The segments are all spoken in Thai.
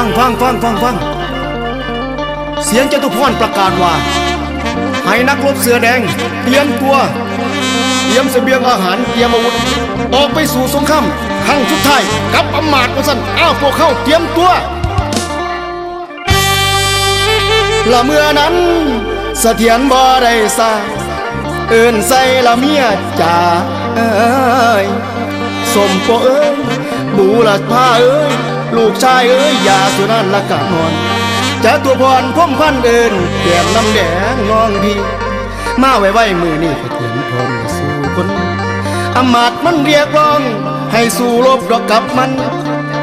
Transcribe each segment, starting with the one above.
ฟังฟังฟังฟังฟังเสียงจตุพรประกาศว่า ให้นักรบเสือแดง เตรียมตัว เตรียมเสบียงอาหารเตรียมอาวุธ ออกไปสู่สงครามครั้งสุดท้ายกับอำมาตย์ว่าสั่นอ้าวพวกเขาเตรียมตัวละเมื่อนั้นเสถียรบ่ได้สร้าเอินใส่ละเมียจ่าเอ้ยสมโปเอ้ย บูรัดผ้าเอ้ยลูกชายเอ้ยอย่าสุนันละกะนอนจะตัวพรพ่มพันเดินแก้มน้ำแดงน้องพี่มาไว้ไว้มือนี่ก็เตรียมพร้อมสู่คนอมาตมันเรียกร้อง ให้สู้รบดอกกับมัน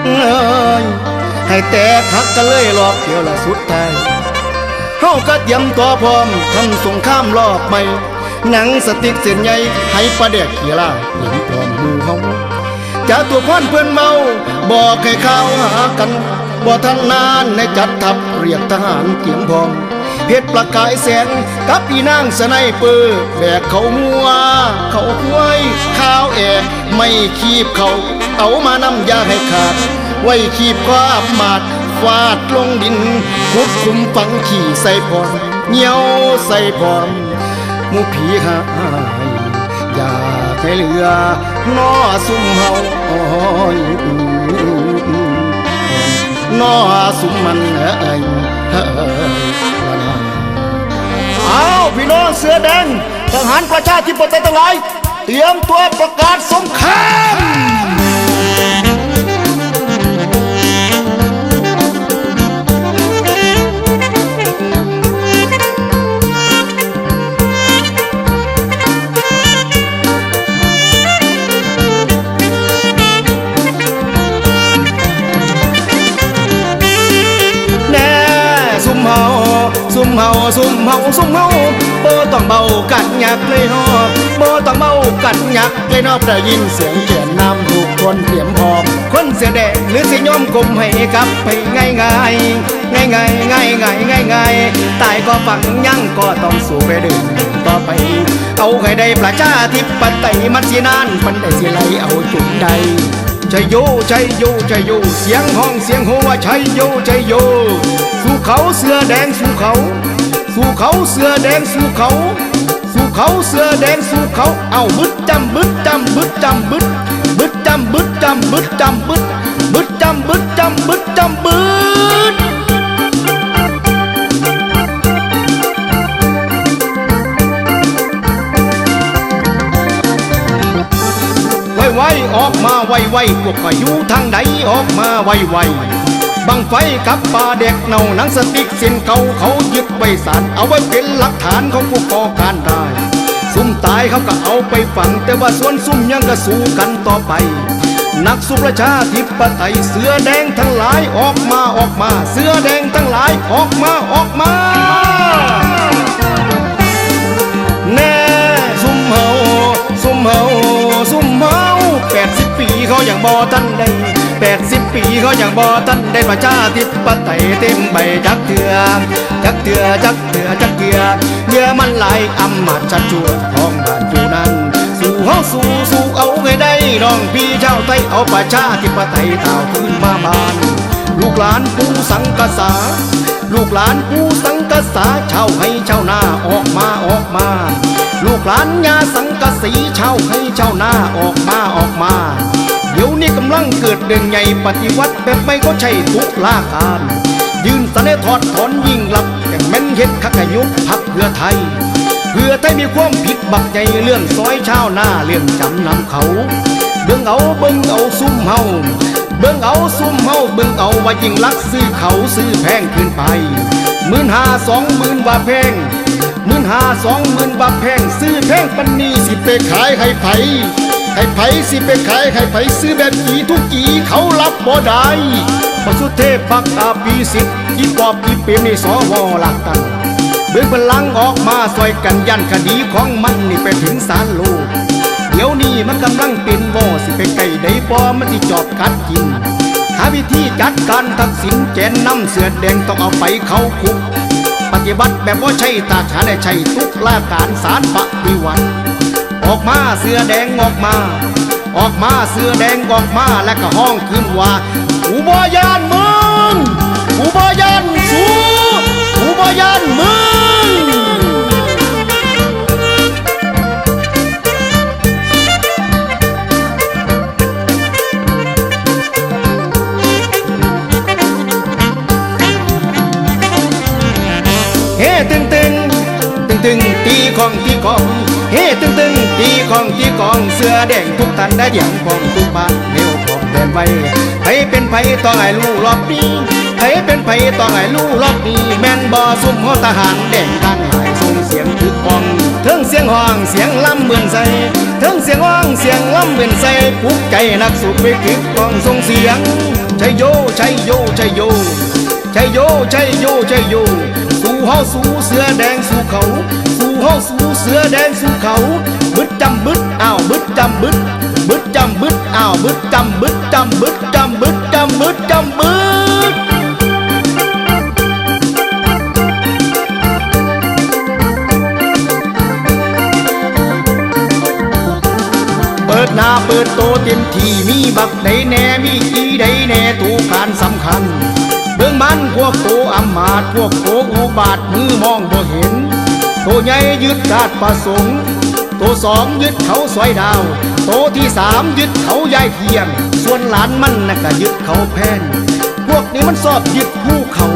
เอ้ยให้แตกหักกันเลยรอบเดียวละสุดท้ายเฮาก็เตรียมตัวพร้อมทำสงครามรอบใหม่หนังสติ๊กเส้นใหญ่ให้ประเดกขียล่าเห็นพร้อมหมู่เฮา จะตัวพ่อนเพื่อนเมา บอกให้เขาหากันบ่ทันนานในจัดทัพเรียกทหารเตรียมพอมเพชรประกายแสงกับอีนางสไนเปอร์แบกเขามัว เขาห้วยข้าวแอกไม่คีบเขาเอามานำยาให้ขาด ไว้ขีบความมาดฟาดลงดินคุดคุมฝังขี่ใส่พรเหนียวใส่พรหมูผีหายอย่าให้เหลือ นอซุ่มเฮาอ้ยนอซุ่มมันเอ้ยเอ้ยอ้าวพี่น้องเสือแดงทหารประชาธิปไตยทั้งหลายเตรียมตัวประกาศสงคราม ซุ่มเฮาซุ่มเฮาซุ่มเฮาบ่ต้องเบากัดหยักเลยเนาะบ่ต้องเบากัดหยักเลยเนาะได้ยินเสียงเขียนนำทุกคนเตรียมพร้อมคนเสียแดงหรือสิยอมกลมให้กับไปง่ายง่ายง่ายง่ายง่ายง่ายง่ายง่ายตายก็ฝังยังก็ต้องสู้ไปเดินต่อไป เอาให้ได้ประชาธิปไตยมันสินานมันได้สิไหลเอาจุดใด ชัยโยชัยโยชัยโย เสียงห้องเสียงโหว่าชัยโยชัยโย สู่เขาเสือแดงสู่เขา สู่เขาเสือแดงสู่เขา สู่เขาเสือแดงสู่เขา เอาบึดจำบึดจำบึดจำบึดบึดจำบึดจำบึดจำบึดบึดจำบึดจำบึดจำบึด ออกมาไวไวพวกก็อยู่ทางใดออกมาไวไวบังไฟกับปลาเด็กเน่าหนังสติ๊กเส้นเก่าเขายึดไว้สารเอาไว้เป็นหลักฐานของผู้ก่อการได้ซุ่มตายเขาก็เอาไปฝัง แต่ว่าส่วนซุ่มยังก็สู้กันต่อไป นักสู้ประชาธิปไตยเสือแดงทั้งหลายออกมาออกมา เสือแดงทั้งหลายออกมาออกมา เขาอย่างบอทันได้แปดสิบปีเขาอย่างบอทันได้ประชาธิปไตยเต็มใบจักเถื่อจักเถื่อจักเถื่อจักเถื่อเยื่อมันไหลายอำมาตย์ชัดชวนของบ้านอยู่นั้น สู้เฮาสู้สู้เอาให้ได้น้องพี่ชาวไทยเอาประชาธิปไตยเท่าขึ้นมาบาน ลูกหลานผู้สังกษา ลูกหลานผู้สังกษาชาวให้ชาวนาออกมาออกมาลูกหลานยาสังกสีชาวให้ชาวนาออกมาออกมา เดี๋ยวนี้กำลังเกิดเรื่องใหญ่ปฏิวัติแบบไม่ก็ใช่ตุลาการ ยืนสะเนถอดถอนยิ่งหลับแต่แม่นเห็นขักยุกพักเพื่อไทย เพื่อไทยมีความผิดบักใจเรื่องซอยชาวนาเรื่องจำนำเขา เบิ่งเอาเบิ่งเอาซุ่มเฮาเบิ่งเอาซุ่มเฮาเบิ่งเอาว่ายิ่งลักซื้อเขาซื้อแพงขึ้นไปหมื่นห้าสองหมื่นว่าแพงหมื่นห้าสองหมื่นว่าแพงซื้อแพงปันนี้สิไปขายให้ไผ ให้ไผสิไปขายให้ไผซื้อแบบกี่ทุกกี่เขารับบ่ได้พระสุเทพปักตาปีสิทธิ์อีปอบอีเปรมนี่สวหลักกันเบิ่งพลังออกมาซอยกันยันคดีของมันนี่ไปถึงศาลโลกเดี๋ยวนี้มันกำลังเป็นวอสิไปไกลได้ปอมันที่จอบกัดกินหาวิธีจัดการทักษิณแกนนำเสือแดงต้องเอาไปเข้าคุก ปฏิบัติแบบว่าใช่ตาขาได้ใช่ทุกลาการสารปฏิวัติ ออกมาเสือแดงออกมา ออกมาเสือแดงออกมาแล้วก็ห้องขึ้นว่าอูบอยานมึงกูบอยานสู้กูบอยานมึง ตีของตีกองเฮ้ตึงตึงตีของตีกองเสื้อแดงทุกท่านได้อย่างพอมทุกบ้านเร็วพอมเดินไวไผเป็นไผต้อไอ้ลู่รอบนี้ไผเป็นไผต้อไอ้ลู่รอบนี้แม่นบ่ซุ่มหัวทหารแดงทั้งหลายส่งเสียงถึกกองเทิงเสียงห้องเสียงลำเหมือนใสเทิงเสียงห้องเสียงลำเหมือนใสปลุกใจนักสู้ไปถึกกองส่งเสียงชัยโยชัยโยชัยโยชัยโยชัยโยชัยโย เฮาสู้เสือแดงสู้เขา สู้เฮาสู้เสือแดงสู้เขาบึดจำบึดอ้าวบึดจำบึดบึดจำบึดอ้าวบึดจำบึดจำบึดจำบึดจำบึดจำบึดเปิดหน้าเปิดโตเต็มที่มีบักใดแน่มีอีใดแน่ตูการสำคัญ มันพวกโตอำมาตย์พวกโตอุบาทมือมองบ่เห็น โตใหญ่ยึดราชประสงค์โตสองยึดเขาสอยดาว โตที่สามยึดเขายายเทียมส่วนหลานมันน่ะก็ยึดเขาแพนพวกนี้มันสอบยึดภูเขา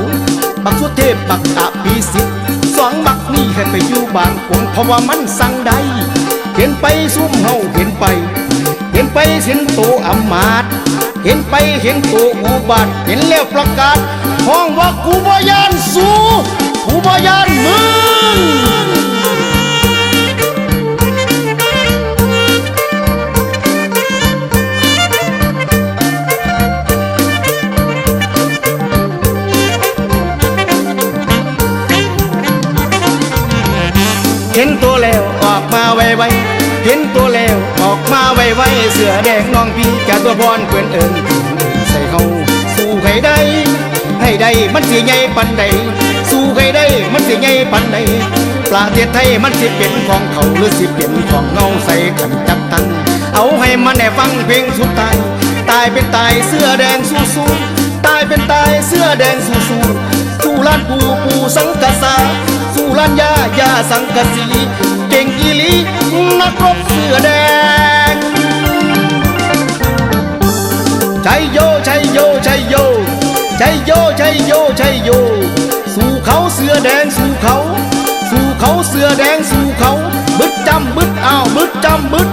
บักสุเทพบักอภิสิทธิ์สองบักนี่ให้ไปอยู่บางกงเพราะว่ามันสั่งใดเห็นไปซุ่มเฮาเห็นไป เห็นไปเห็นโตอำมาตย์ เห็นไปเห็นโตอุบาทเห็นแล้วประกาศห้องว่ากูบยานสูกูบยานมึงเห็นตัวแล้วออกมาไวๆเห็นตัวแล้ว ไวๆเสือแดงน้องพี่แกตัวพรเพื่อนเอิญใส่เฮาสู้ให้ได้ ให้ได้มันสิใหญ่ปันใดสู้ให้ได้มันสิใหญ่ปันใดประเทศไทยมันสิเป็นของเขาหรือสิเป็นของเงาใส่กันจับตังเอาให้มันได้ฟังเพลงสุดท้ายตายเป็นตายเสื้อแดงสู้สู้ตายเป็นตายเสื้อแดงสู้สู้สู้ลานปูปูสังกะสาสู้ลานยายาสังกสีเก่งอีลีนักรบเสื้อแดง ใช่โยใช่โย สู่เขาเสือแดงสู่เขา สู่เขาเสือแดงสู่เขาบึดจำบึดอ้าวบึดจำบึด